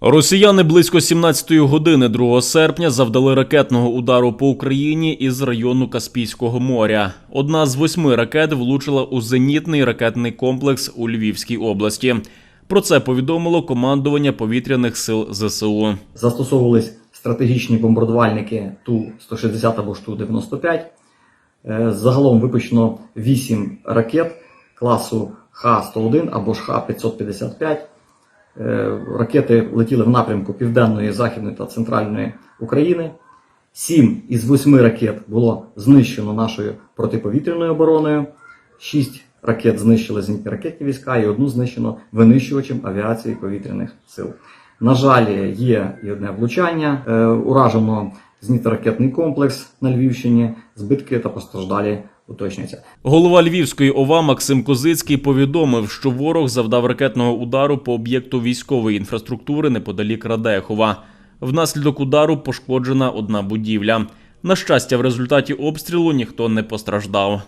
Росіяни близько 17-ї години 2 серпня завдали ракетного удару по Україні із району Каспійського моря. Одна з восьми ракет влучила у зенітний ракетний комплекс у Львівській області. Про це повідомило командування повітряних сил ЗСУ. Застосовувались стратегічні бомбардувальники Ту-160 або ж Ту-95. Е, Загалом випущено 8 ракет класу Х-101 або ж Х-555. Е, Ракети летіли в напрямку Південної, Західної та Центральної України. Сім із восьми ракет було знищено нашою протиповітряною обороною. Шість ракет знищили зенітні ракетні війська і одну знищено винищувачем авіації повітряних сил. На жаль, є і одне влучання. Е, Уражено зенітно-ракетний комплекс на Львівщині. Збитки та постраждалі уточняться. Голова Львівської ОВА Максим Козицький повідомив, що ворог завдав ракетного удару по об'єкту військової інфраструктури неподалік Радехова. Внаслідок удару пошкоджена одна будівля. На щастя, в результаті обстрілу ніхто не постраждав.